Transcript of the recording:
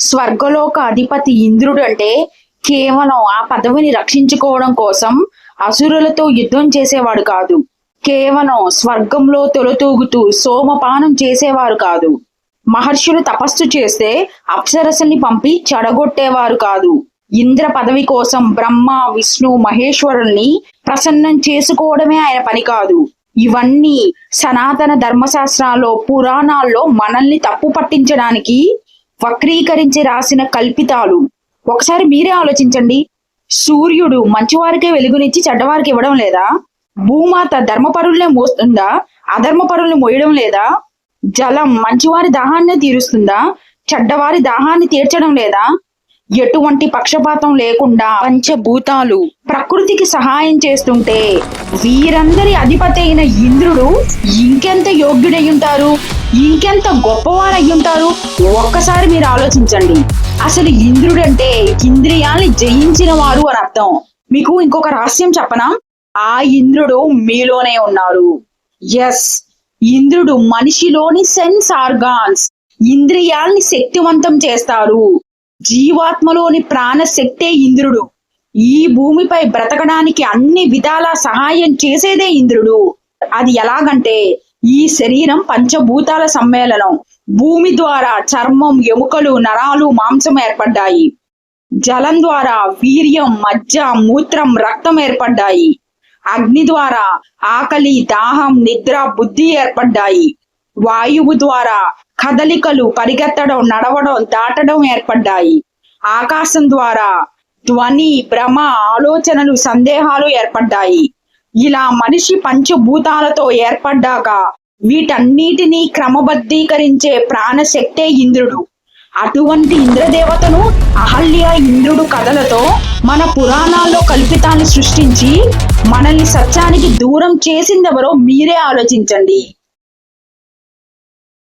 స్వర్గలోక అధిపతి ఇంద్రుడు అంటే కేవలం ఆ పదవిని రక్షించుకోవడం కోసం అసురులతో యుద్ధం చేసేవాడు కాదు. కేవలం స్వర్గంలో తొలతూగుతూ సోమపానం చేసేవారు కాదు. మహర్షులు తపస్సు చేస్తే అప్సరసల్ని పంపి చెడగొట్టేవారు కాదు. ఇంద్ర పదవి కోసం బ్రహ్మ విష్ణు మహేశ్వరుల్ని ప్రసన్నం చేసుకోవడమే ఆయన పని కాదు. ఇవన్నీ సనాతన ధర్మశాస్త్రాల్లో పురాణాల్లో మనల్ని తప్పు పట్టించడానికి వక్రీకరించి రాసిన కల్పితాలు. ఒకసారి మీరే ఆలోచించండి. సూర్యుడు మంచివారికే వెలుగునిచ్చి చెడ్డవారికి ఇవ్వడం లేదా? భూమాత ధర్మపరుల్నే మోస్తుందా? అధర్మపరుల్ని మోయడం లేదా? జలం మంచివారి దాహాన్ని తీరుస్తుందా? చెడ్డవారి దాహాన్ని తీర్చడం లేదా? ఎటువంటి పక్షపాతం లేకుండా పంచభూతాలు ప్రకృతికి సహాయం చేస్తుంటే వీరందరి అధిపతి అయిన ఇంద్రుడు ఇంకెంత యోగ్యుడై ఉంటారు? ఇంకెంత గొప్పవారై ఉంటారు ఒక్కసారి మీరు ఆలోచించండి. అసలు ఇంద్రుడంటే ఇంద్రియాల్ని జయించిన వారు అని అర్థం. మీకు ఇంకొక రహస్యం చెప్పనా? ఆ ఇంద్రుడు మీలోనే ఉన్నారు. ఎస్ ఇంద్రుడు మనిషిలోని సెన్స్ ఆర్గాన్స్ ఇంద్రియాల్ని శక్తివంతం చేస్తారు. జీవాత్మలోని ప్రాణశక్తే ఇంద్రుడు. ఈ భూమిపై బ్రతకడానికి అన్ని విధాలా సహాయం చేసేదే ఇంద్రుడు. అది ఎలాగంటే ఈ శరీరం పంచభూతాల సమ్మేళనం. భూమి ద్వారా చర్మం ఎముకలు నరాలు మాంసం ఏర్పడ్డాయి. జలం ద్వారా వీర్యం మజ్జ మూత్రం రక్తం ఏర్పడ్డాయి. అగ్ని ద్వారా ఆకలి దాహం నిద్ర బుద్ధి ఏర్పడ్డాయి. వాయువు ద్వారా కదలికలు పరిగెత్తడం నడవడం దాటడం ఏర్పడ్డాయి. ఆకాశం ద్వారా ధ్వని భ్రమ ఆలోచనలు సందేహాలు ఏర్పడ్డాయి. ఇలా మనిషి పంచభూతాలతో ఏర్పడ్డాక వీటన్నిటినీ క్రమబద్ధీకరించే ప్రాణశక్తే ఇంద్రుడు. అటువంటి ఇంద్రదేవతను అహల్య ఇంద్రుడు కథలతో మన పురాణాల్లో కల్పితాన్ని సృష్టించి మనల్ని సత్యానికి దూరం చేసిందెవరో మీరే ఆలోచించండి.